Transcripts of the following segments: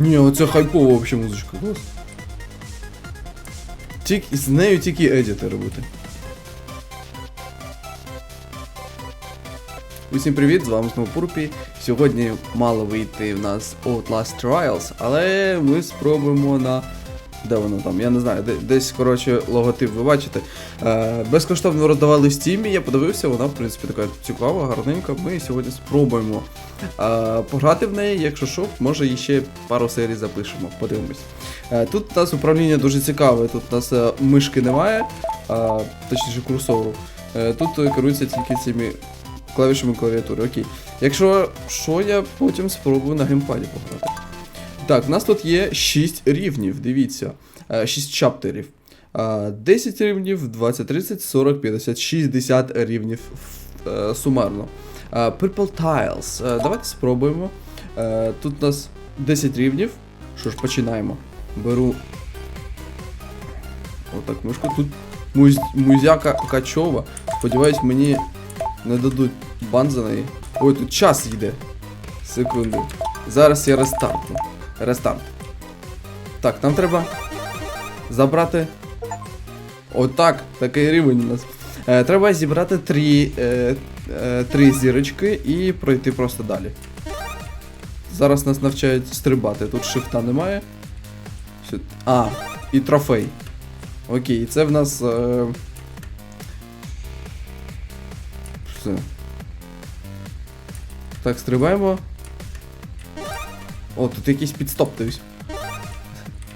Ні, оце хайпова вообще музичка, клас. Тік, з нею тільки едіти робити. Усім привіт, з вами знову Пурпі. Сьогодні мало вийти в нас Outlast Trials, але ми спробуємо на. Де воно там? Я не знаю, десь, коротше, логотип ви бачите. Е, безкоштовно роздавали в Steam, я подивився, вона, в принципі, така цікава, гарненька. Ми сьогодні спробуємо е, пограти в неї, якщо що, може і ще пару серій запишемо, подивимось. Е, тут у нас управління дуже цікаве, тут у нас е, мишки немає, а, точніше курсору. Е, тут е, керується тільки цими клавішами клавіатури. Окей. Якщо що, я потім спробую на геймпаді пограти. Так, в нас тут є 6 рівнів, дивіться. 6 чаптерів. Е, 10 рівнів, 20, 30, 40, 50, 60 рівнів е, сумарно. Е, Purple Tiles. Е, Давайте спробуємо. Е, Тут у нас 10 рівнів. Що ж, починаємо. Беру. Отак, мишку. Тут муз... музяка качова. Сподіваюсь, мені не дадуть бан за неї. Ой, тут час йде. Секунду. Зараз я рестартну. Рестарт. Так, нам треба забрати. Отак, такий рівень у нас. Е, треба зібрати три, е, е, три зірочки і пройти просто далі. Зараз нас навчають стрибати. Тут шифта немає. А, і трофей. Окей, це в нас. Е... Це? Так, стрибаємо. О, тут якийсь підстоп, дивись.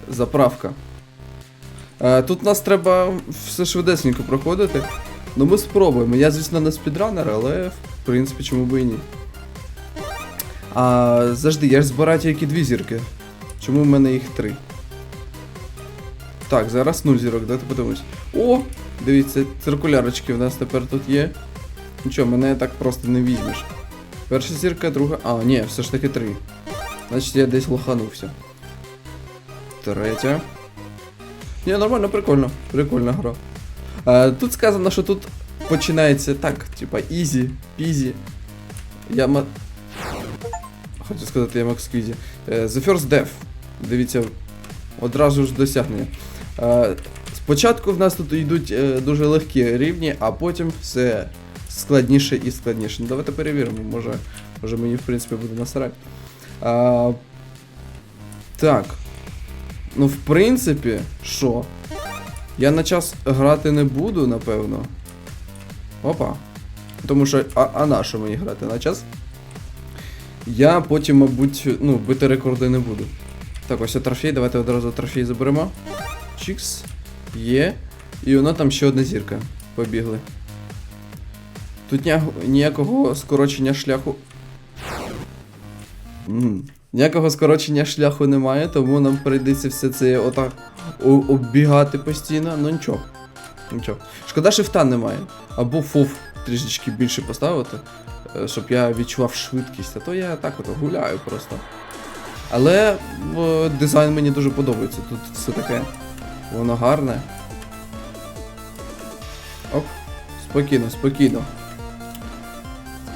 Заправка. Е, тут нас треба все швидесенько проходити. Ну ми спробуємо. Я, звісно, не спідранер, але в принципі чому би і ні. А завжди, я ж збираю тільки дві зірки. Чому в мене їх три? Так, зараз нуль зірок, давайте подивимось. О! Дивіться, циркулярочки в нас тепер тут є. Нічого, мене так просто не візьмеш. Перша зірка, друга. А, ні, все ж таки три. Значить я десь лоханувся. Третя. Ні, нормально, прикольно. Прикольна гра. Е, тут сказано, що тут починається так, типа ізі, пізі. Я ма... Хочу сказати, я Макс Квізі. Е, The First Death. Дивіться, одразу ж досягнення. Е, спочатку в нас тут йдуть дуже легкі рівні, а потім все складніше і складніше. Ну давайте перевіримо, може, може мені в принципі буде насрать. А, так. Ну, в принципі, що? Я на час грати не буду, напевно. Опа. Тому що, а, а на що мені грати на час? Я потім, мабуть, ну, бити рекорди не буду. Так, ось трофей, давайте одразу трофей заберемо. Чікс. Є. І воно там ще одна зірка. Побігли. Тут ніякого скорочення шляху. Ніякого скорочення шляху немає, тому нам прийдеться все це отак оббігати постійно. Ну нічого. Нічого. Шкода, шифта немає. Або фуф трішечки більше поставити, е, щоб я відчував швидкість, а то я так от гуляю просто. Але е, дизайн мені дуже подобається. Тут все таке. Воно гарне. Оп. Спокійно, спокійно.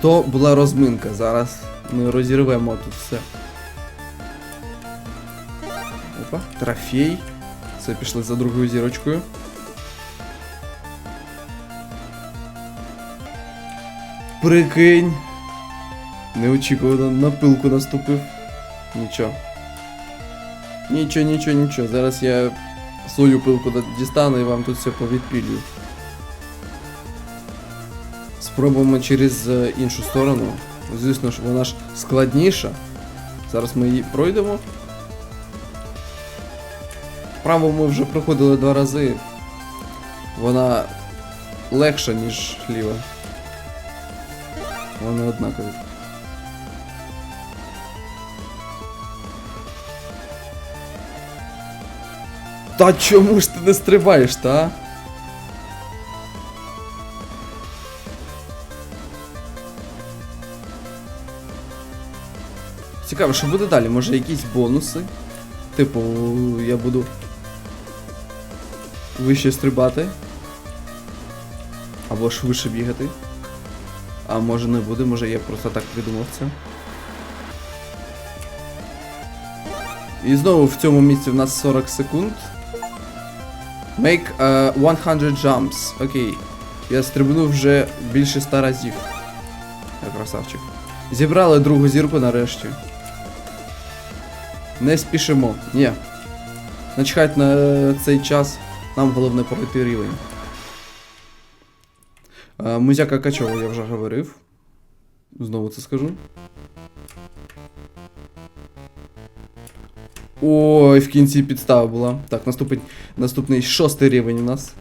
То була розминка. Зараз ми розірвемо тут все. Опа, трофей. Це пішли за другою зірочкою. Прикинь. Неочікувано на пилку наступив. Нічого. Нічого, нічого, нічого. Зараз я свою пилку дістану і вам тут все повідпілюю. Спробуємо через е, іншу сторону. Звісно ж, вона ж складніша. Зараз ми її пройдемо. Праву ми вже проходили два рази. Вона легша, ніж ліва. Вони однакові. Та чому ж ти не стрибаєш, та? Цікаво, що буде далі? Може якісь бонуси? Типу, я буду вище стрибати. Або ж вище бігати. А може не буде, може я просто так придумав це. І знову в цьому місці в нас 40 секунд. Make uh, 100 jumps. Окей. Я стрибнув вже більше 100 разів. Я красавчик. Зібрали другу зірку нарешті. Не спішимо. Ні. Начхать на цей час. Нам головне пройти рівень. Е, Музяка Качова я вже говорив. Знову це скажу. Ой, в кінці підстава була. Так, наступить, наступний шостий рівень у нас.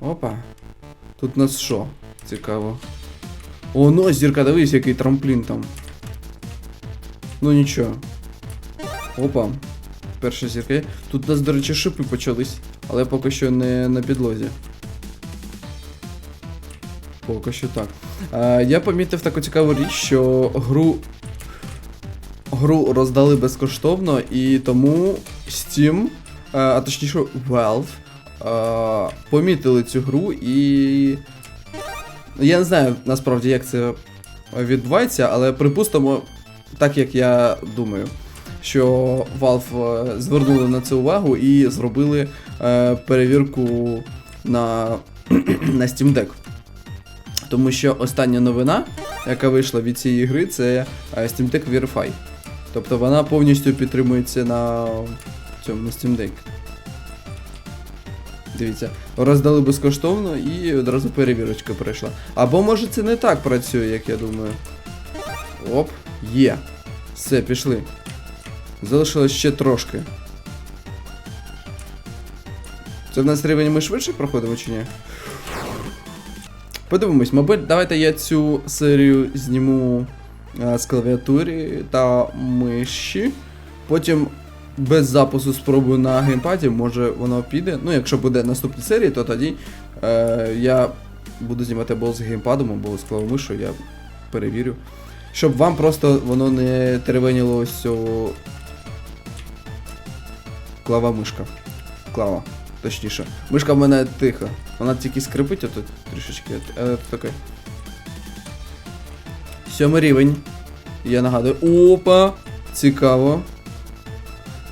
Опа. Тут у нас що? Цікаво. О, ну, зірка, дивись, який трамплін там. Ну нічого. Опа. Перша зірка є. Тут у нас, до речі, шипи почались, але поки що не на підлозі. Поки що так. А, я помітив таку цікаву річ, що гру. Гру роздали безкоштовно, і тому Steam, а точніше Valve, а, помітили цю гру і. Я не знаю насправді, як це відбувається, але припустимо, так як я думаю, що Valve е, звернули на це увагу і зробили е, перевірку на, на Steam Deck. Тому що остання новина, яка вийшла від цієї гри, це е, Steam Deck Verify. Тобто вона повністю підтримується на цьому на Steam Deck. Дивіться, роздали безкоштовно і одразу перевірочка пройшла. Або може це не так працює, як я думаю. Оп, є. Все, пішли. Залишилось ще трошки. Це в нас рівень ми швидше проходимо чи ні? Подивимось, мабуть, давайте я цю серію зніму е, з клавіатури та миші. Потім без запису спробую на геймпаді, може воно піде. Ну, якщо буде наступна серія, то тоді е, я буду знімати або з геймпадом, або з клавомишою, я перевірю. Щоб вам просто воно не теревеніло ось цього клава мишка. Клава, точніше. Мишка в мене тиха. Вона тільки скрипить, а тут трішечки. Е. Сьомий рівень. Я нагадую. Опа! Цікаво.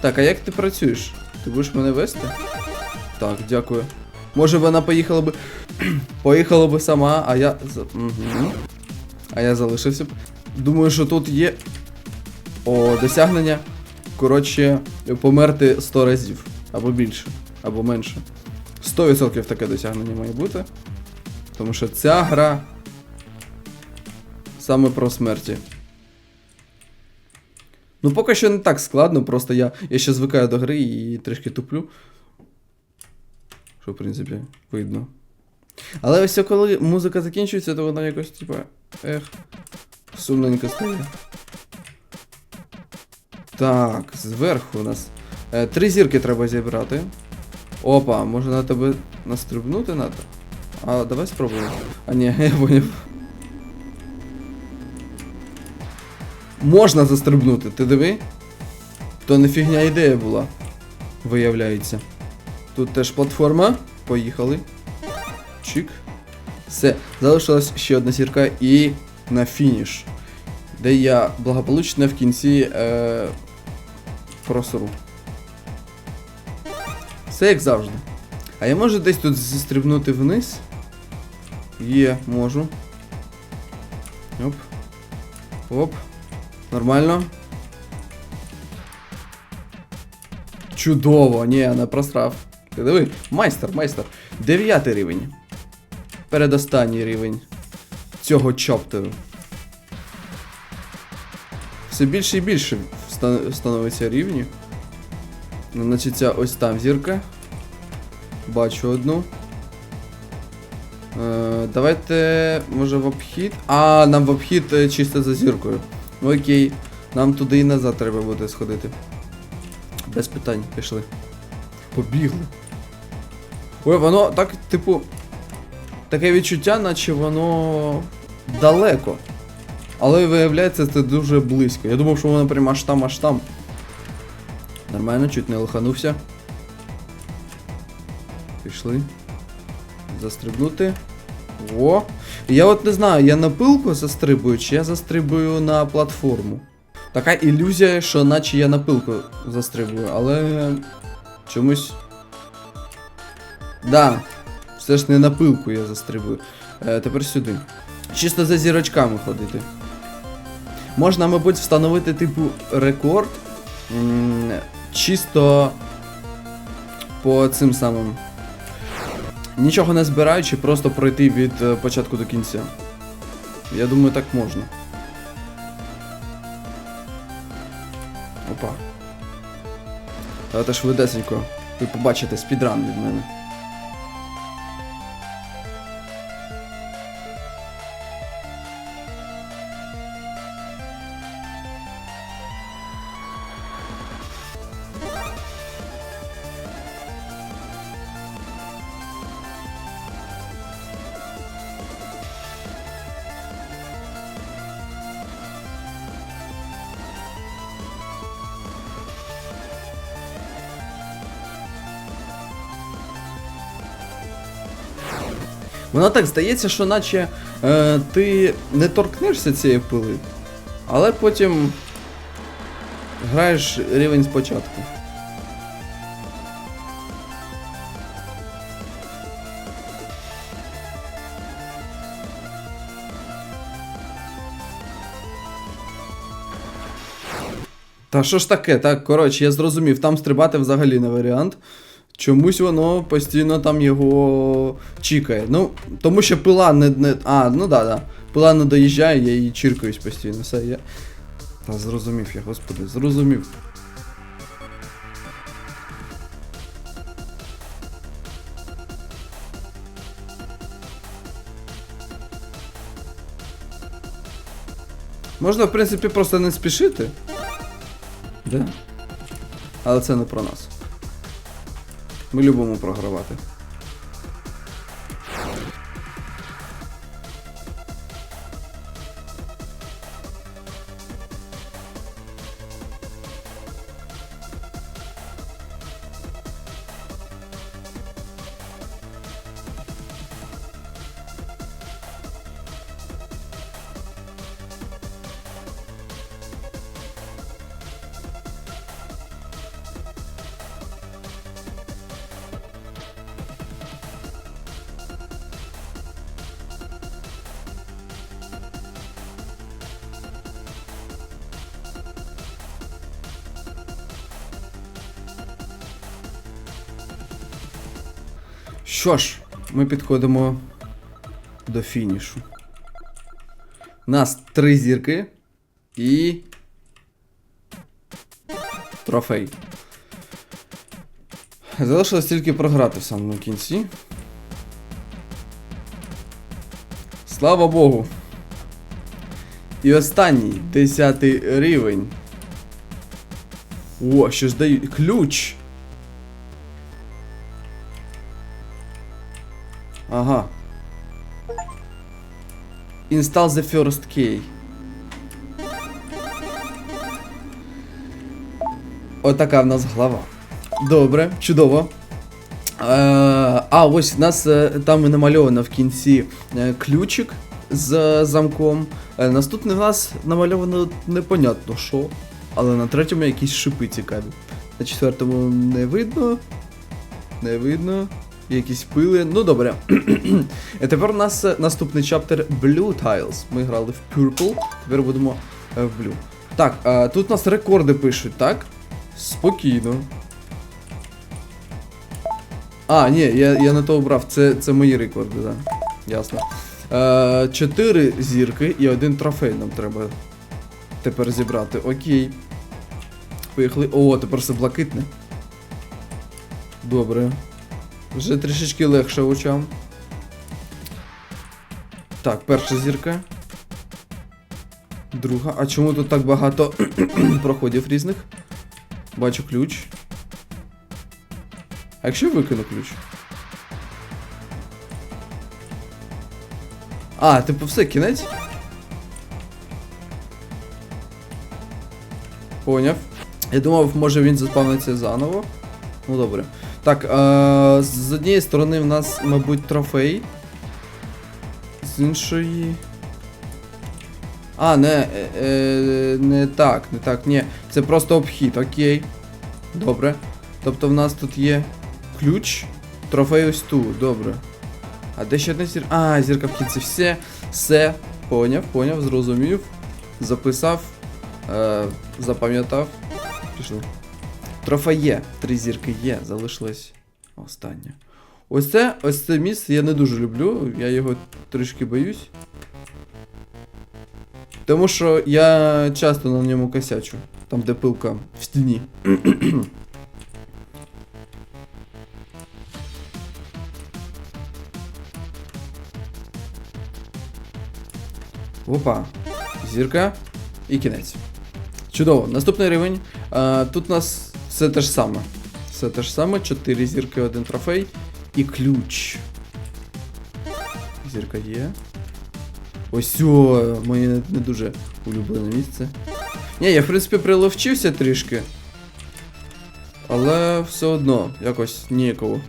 Так, а як ти працюєш? Ти будеш мене вести? Так, дякую. Може вона поїхала би. поїхала би сама, а я. А я залишився б. Думаю, що тут є. О, досягнення. Коротше, померти 100 разів. Або більше, або менше. 100% таке досягнення має бути. Тому що ця гра саме про смерті. Ну, поки що не так складно, просто я, я ще звикаю до гри і трішки туплю. Що, в принципі, видно. Але ось коли музика закінчується, то вона якось, типа, ех, сумненько стає. Так, зверху у нас. Е, три зірки треба зібрати. Опа, може на тебе настрибнути надо? А давай спробуємо. А ні, я поняв. Можна застрибнути, ти диви? То не фігня ідея була. Виявляється. Тут теж платформа. Поїхали. Чик. Все, залишилась ще одна зірка і на фініш. Де я благополучно в кінці е, просору. Все як завжди. А я можу десь тут зістрибнути вниз? Є, можу. Оп. Оп. Нормально. Чудово, ні, не просрав. Ти диви, майстер, майстер. Дев'ятий рівень. Передостанній рівень цього чоптеру. Все більше і більше становиться рівні. Ну, Значить, ця ось там зірка. Бачу одну. Е, давайте, може, в обхід. А, нам в обхід е, чисто за зіркою. Ну окей. Нам туди і назад треба буде сходити. Без питань, пішли. Побігли. Ой, воно так, типу. Таке відчуття, наче воно далеко. Але виявляється, це дуже близько. Я думав, що воно прямо аж там, аж там. Нормально, чуть не лоханувся. Пішли. Застрибнути. О! Я от не знаю, я на пилку застрибую, чи я застрибую на платформу. така ілюзія, що наче я на пилку застрибую, але чомусь. Да, все ж не на пилку я застрибую. Е, тепер сюди. Чисто за зірочками ходити. Можна, мабуть, встановити типу рекорд. Чисто по цим самим. Нічого не збираючи, просто пройти від е, початку до кінця. Я думаю, так можна. Опа. Давайте швидесенько. Ви побачите спідран від мене. Воно так здається, що наче е, ти не торкнешся цієї пили, але потім граєш рівень спочатку. Та що ж таке? Так, коротше, я зрозумів, там стрибати взагалі не варіант. Чомусь воно постійно там його чікає. Ну, тому що пила не. не а, ну да, да. Пила не доїжджає, я її чіркаюсь постійно. Все, я. Та зрозумів я, господи, зрозумів. Можна, в принципі, просто не спішити. Да? Але це не про нас. Ми любимо програвати. Що ж, ми підходимо до фінішу. У нас три зірки і. Трофей. Залишилось тільки програти в самому кінці. Слава Богу. І останній, десятий рівень. О, що ж дають. Ключ! Ага. Install the first key. Отака в нас глава. Добре, чудово. Е, а, ось у нас е, там і намальовано в кінці е, ключик з замком. Наступний в нас намальовано непонятно що. Але на третьому якісь шипи цікаві. На четвертому не видно. Не видно. Якісь пили. Ну добре. І тепер у нас е, наступний чаптер Blue Tiles. Ми грали в Purple, тепер будемо е, в Blue. Так, е, тут у нас рекорди пишуть, так? Спокійно. А, ні, я, я не то обрав, це, це мої рекорди, так. Ясно. Е, чотири зірки і один трофей нам треба тепер зібрати. Окей. Поїхали. О, тепер все блакитне. Добре. Вже трішечки легше очам. Так, перша зірка. Друга. А чому тут так багато проходів різних? Бачу ключ. А якщо я викину ключ? А, типу все, кінець? Поняв. Я думав, може він заспавниться заново. Ну добре. Так, е- з однієї сторони в нас, мабуть, трофей. З іншої. А, не, е, е, не так, не так, ні. Це просто обхід, окей. Добре. Тобто в нас тут є ключ. Трофей ось тут, добре. А де ще одна зірка? А, зірка в кінці. Все, все. Поняв, поняв, зрозумів. Записав. Е, запам'ятав. Пішли. Трофей є. Три зірки є, залишилось останнє. Ось це, ось це місце я не дуже люблю, я його трішки боюсь. Тому що я часто на ньому косячу. Там, де пилка в стіні. Опа. Зірка. І кінець. Чудово. Наступний рівень. А, тут у нас все те ж саме. Все те ж саме. 4 зірки, один трофей. І ключ. Зірка є. Ось о, моє не, дуже улюблене місце. Ні, я в принципі приловчився трішки. Але все одно, якось ніяково.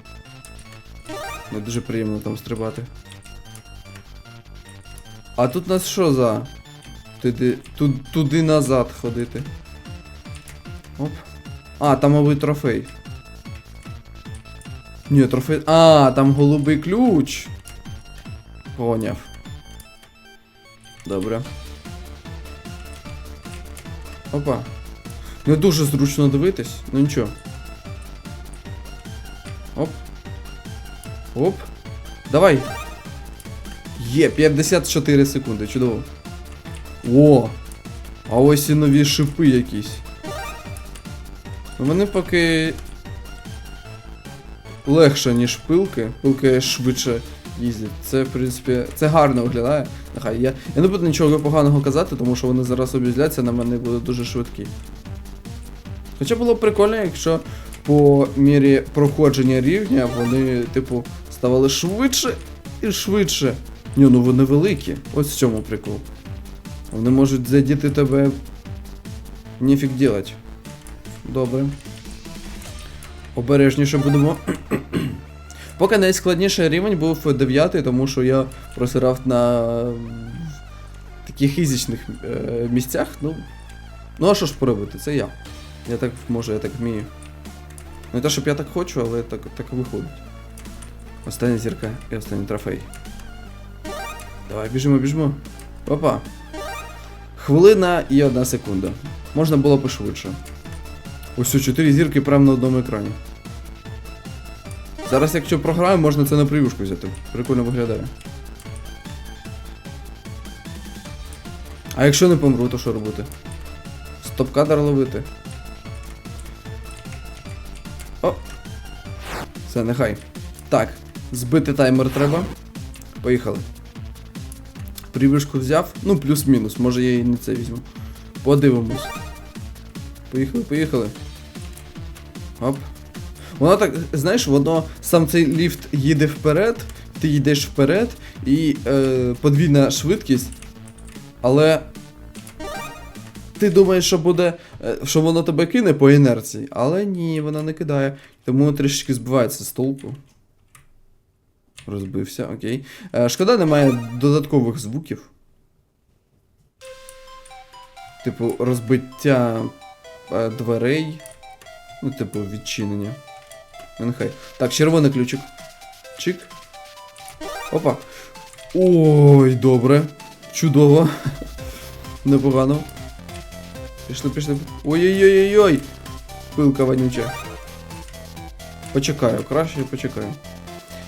Не дуже приємно там стрибати. А тут нас що за? Туди, ту, туди назад ходити. Оп. А, там мабуть трофей. Ні, трофей. А, там голубий ключ. Поняв. Добре. Опа. Не дуже зручно дивитись, ну нічого. Оп. Оп. Давай. Є, 54 секунди, чудово. О! А ось і нові шипи якісь. Вони поки легше, ніж пилки. Пилки швидше їздять. Це, в принципі, це гарно виглядає. Нехай я. Я не буду нічого поганого казати, тому що вони зараз обізляться на мене будуть дуже швидкі. Хоча було б прикольно, якщо по мірі проходження рівня вони, типу, ставали швидше і швидше. Ні, ну вони великі. Ось в чому прикол. Вони можуть задіти тебе. Ніфіг делать. Добре. Обережніше будемо. Поки найскладніший рівень був 9, тому що я просирав на таких ізічних е, місцях. Ну, ну а що ж поробити? Це я. Я так можу, я так вмію. Не те, щоб я так хочу, але так, так виходить. Остання зірка і останній трофей. Давай, біжимо, біжимо. Опа. Хвилина і одна секунда. Можна було пошвидше. Ось 4 зірки прямо на одному екрані. Зараз, якщо програю, можна це на прев'юшку взяти. Прикольно виглядає. А якщо не помру, то що робити? Стоп-кадр ловити. О! Все, нехай. Так, збити таймер треба. Поїхали. Прев'юшку взяв. Ну, плюс-мінус, може я і не це візьму. Подивимось. Поїхали, поїхали. Оп. Воно так, знаєш, воно сам цей ліфт їде вперед, ти йдеш вперед і е, подвійна швидкість. Але ти думаєш, що буде, е, що воно тебе кине по інерції, але ні, вона не кидає. Тому трішечки збивається з толку. Розбився, окей. Е, шкода, немає додаткових звуків. Типу, розбиття е, дверей. Ну, типу, відчинення. Ну, нехай. Так, червоний ключик. Чик. Опа. Ой, добре. Чудово. Непогано. Пішли, пішли. Ой-ой-ой-ой-ой. Пилка вонюча. Почекаю, краще почекаю.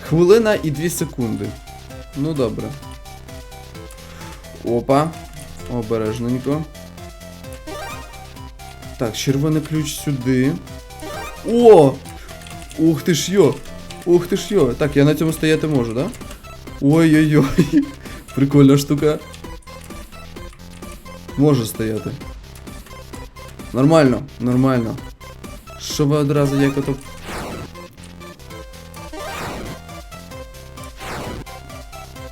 Хвилина і 2 секунди. Ну добре. Опа. Обережненько. Так, червоний ключ сюди. О! Ух ти ж йо! Ух ти ж йо! Так, я на цьому стояти можу, да? Ой-ой-ой. Прикольна штука. Можу стояти. Нормально, нормально. Що ви одразу як ото.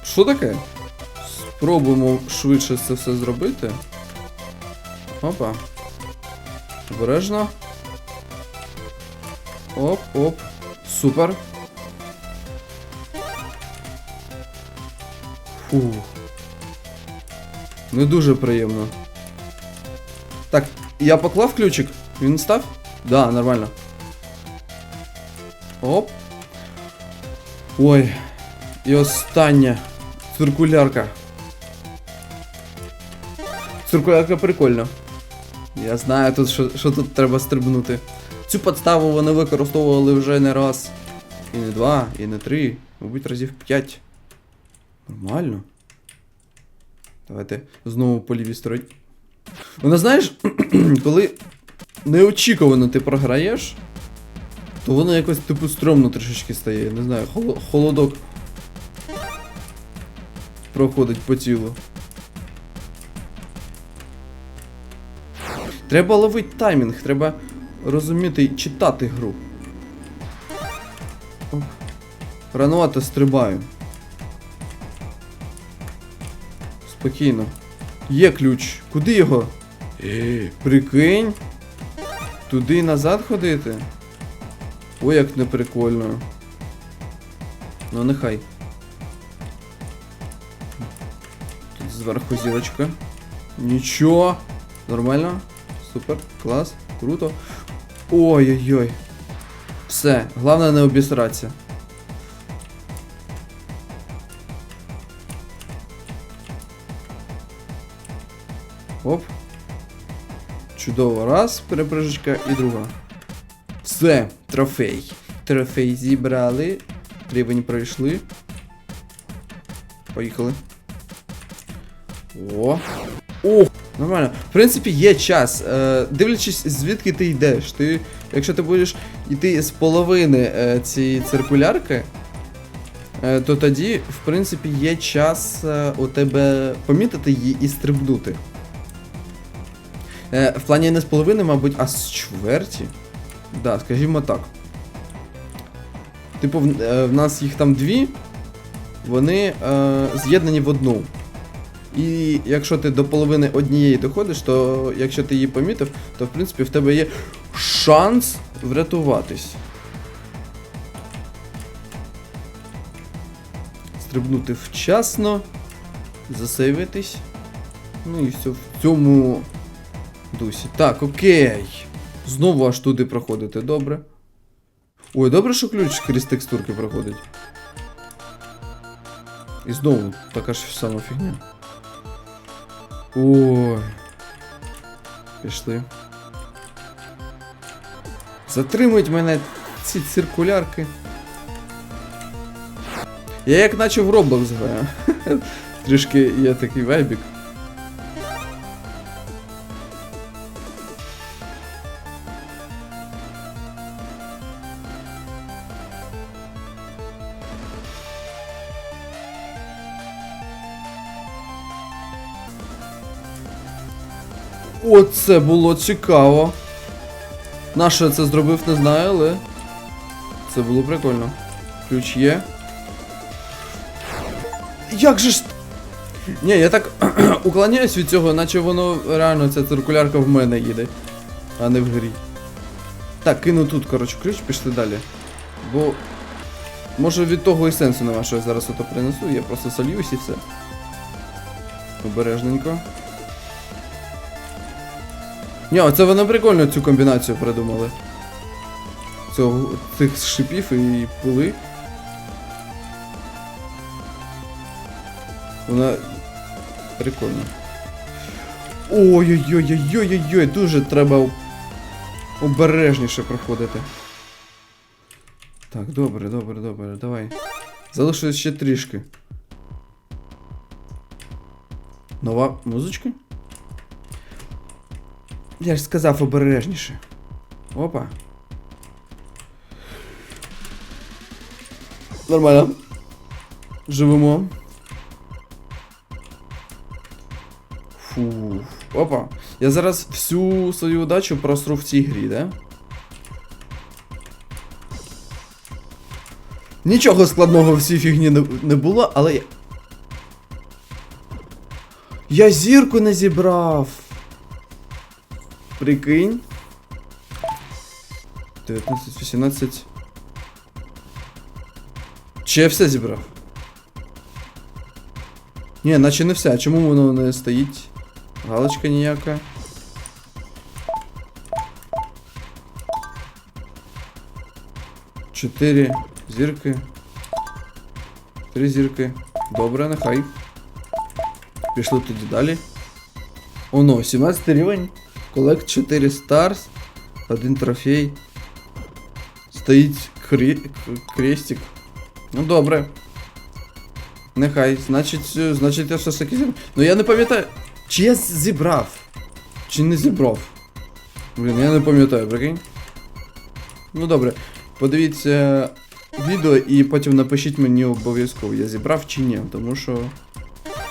Що таке? Спробуємо швидше це все зробити. Опа. Обережно. Оп, оп. Супер. Фу. Не дуже приємно. Так, я поклав ключик. Він став? Да, нормально. Оп. Ой. І остання. Циркулярка. Циркулярка прикольна. Я знаю тут, що, що тут треба стрибнути. Цю подставу вони використовували вже не раз. І не два, і не три, мабуть, разів п'ять. Нормально. Давайте знову по лівій стороні. Вона знаєш, коли неочікувано ти програєш, то воно якось типу стрьомно трішечки стає. Не знаю, холо- холодок проходить по тілу. Треба ловити таймінг, треба розуміти і читати гру. Ранувато стрибаю. Спокійно. Є ключ. Куди його? Е, Прикинь. Туди і назад ходити. Ой, як неприкольно. Ну, нехай. Тут зверху зірочка. Нічого. Нормально. Супер. Клас. Круто. Ой-ой-ой. Все. Головне не обісратися. Оп. Чудово. Раз, перепрыжечка і друга. Все, трофей. Трофей зібрали. Рівень пройшли. Поїхали. О. Ох, нормально. В принципі, є час. Е, дивлячись, звідки ти йдеш. Ти, якщо ти будеш йти з половини е, цієї циркулярки, е, то тоді, в принципі, є час е, у тебе помітити її і стрибнути. Е, в плані не з половини, мабуть, а з чверті. Да, скажімо так. Типу, в, е, в нас їх там дві, вони е, з'єднані в одну. І якщо ти до половини однієї доходиш, то якщо ти її помітив, то в принципі в тебе є шанс врятуватись. Стрибнути вчасно, засейвитись. Ну і все в цьому дусі. Так, окей. Знову аж туди проходити, добре. Ой, добре, що ключ крізь текстурки проходить. І знову така ж сама фігня. Ой. Пішли. Затримують мене ці циркулярки. Я як наче в Roblox граю. Трішки є такий вайбік. Оце було цікаво. На що я це зробив, не знаю, але. Це було прикольно. Ключ є. Як же ж. Ні, я так уклоняюсь від цього, наче воно реально ця циркулярка в мене їде, а не в грі. Так, кину тут, коротше, ключ, пішли далі. Бо. Може від того і сенсу нема, що я зараз ото принесу, я просто сольюсь і все. Обережненько. Ні, оце вони прикольно цю комбінацію придумали. Цього, цих шипів і пули. Вона прикольна. Ой-ой-ой-ой-ой-ой, дуже треба обережніше проходити. Так, добре, добре, добре, давай. Залишилось ще трішки. Нова музичка? Я ж сказав обережніше. Опа. Нормально. Живемо. Фу. Опа. Я зараз всю свою удачу просру в цій грі, да? Нічого складного в цій фігні не, було, але. я- Я зірку не зібрав. Прикинь. 19, 18. Чи я все зібрав? Ні, наче не все. А чому воно не стоїть? Галочка ніяка. Чотири зірки. Три зірки. Добре, нехай. Пішли тоді далі. Оно, 17 рівень. Колект 4 старс. Один трофей. Стоїть крі... крестик. Ну добре. Нехай, значить, е, значить я все ж таки зібрав. Ну я не пам'ятаю. Чи я зібрав? Чи не зібрав? Блін, я не пам'ятаю, прикинь. Ну добре. Подивіться відео і потім напишіть мені обов'язково, я зібрав чи ні, тому що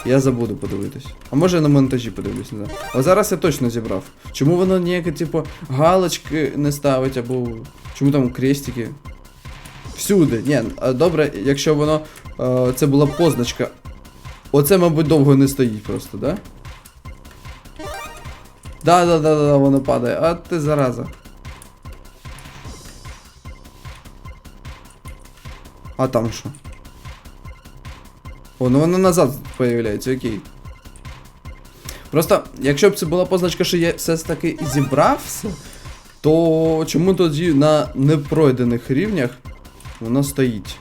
я забуду подивитись. А може я на монтажі подивлюсь, не знаю. А зараз я точно зібрав. Чому воно ніяке, типу, галочки не ставить, або чому там крестики? Всюди. Ні, добре, якщо воно. е, це була позначка. Оце, мабуть, довго не стоїть просто, да? Да, да, да, да, воно падає. А ти зараза. А там що? О, ну воно назад появляється, окей. Просто, якщо б це була позначка, що я все ж таки зібрав все, то чому тоді на непройдених рівнях воно стоїть?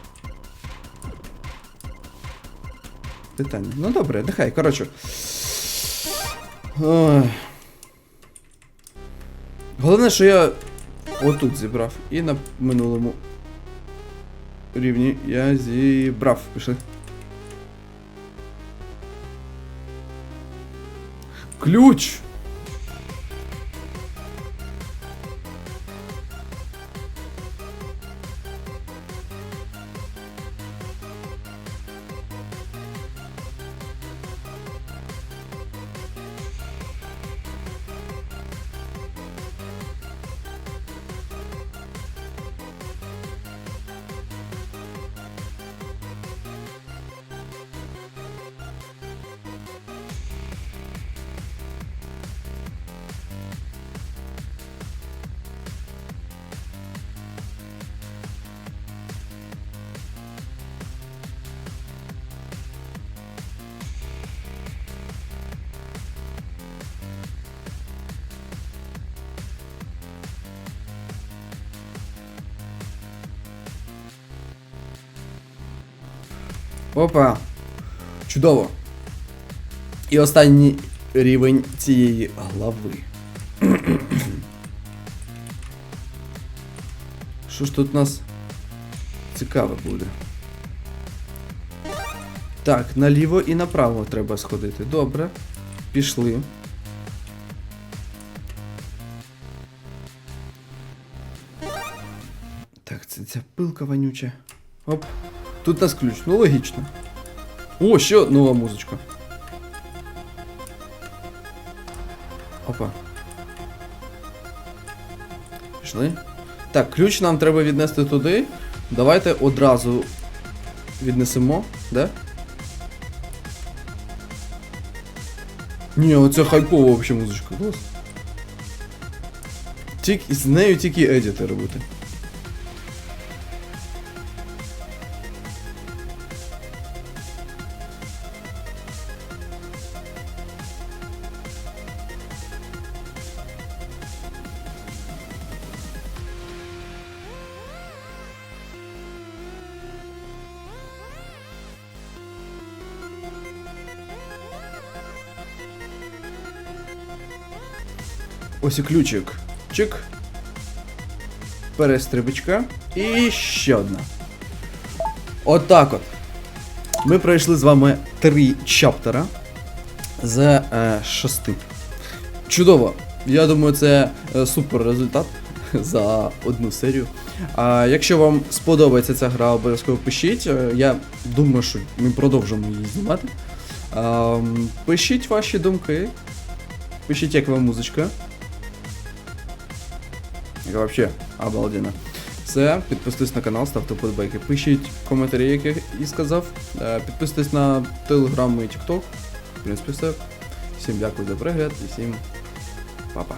Питання. Ну добре, нехай, коротше. Головне, що я отут зібрав. І на минулому рівні я зібрав. Пішли. Ключ! Опа. Чудово. І останній рівень цієї глави. Що ж тут у нас цікаве буде? Так, наліво і направо треба сходити. Добре. Пішли. Так, це ця пилка вонюча. Оп. Тут нас ключ, ну логічно. О, ще нова музичка. Опа. Пішли. Так, ключ нам треба віднести туди. Давайте одразу віднесемо, да? Ні, оце хайпова взагалі музичка, клас. Тільки з нею тільки едіти робити. Ось ключик. Чик. Перестрибочка. І ще одна. Отак от. Ми пройшли з вами три чаптера з е, шести. Чудово. Я думаю, це е, супер результат за одну серію. А якщо вам сподобається ця гра, обов'язково пишіть. Е, Я думаю, що ми продовжимо її знімати. А, пишіть ваші думки. Пишіть, як вам музичка. Яка вообще обалденно. Все, підписуйтесь на канал, ставте подбайки, Пишіть коментарі, як я і сказав. Е, Підписуйтесь на телеграм і тікток. В принципі, все. Всім дякую за перегляд і всім па-па.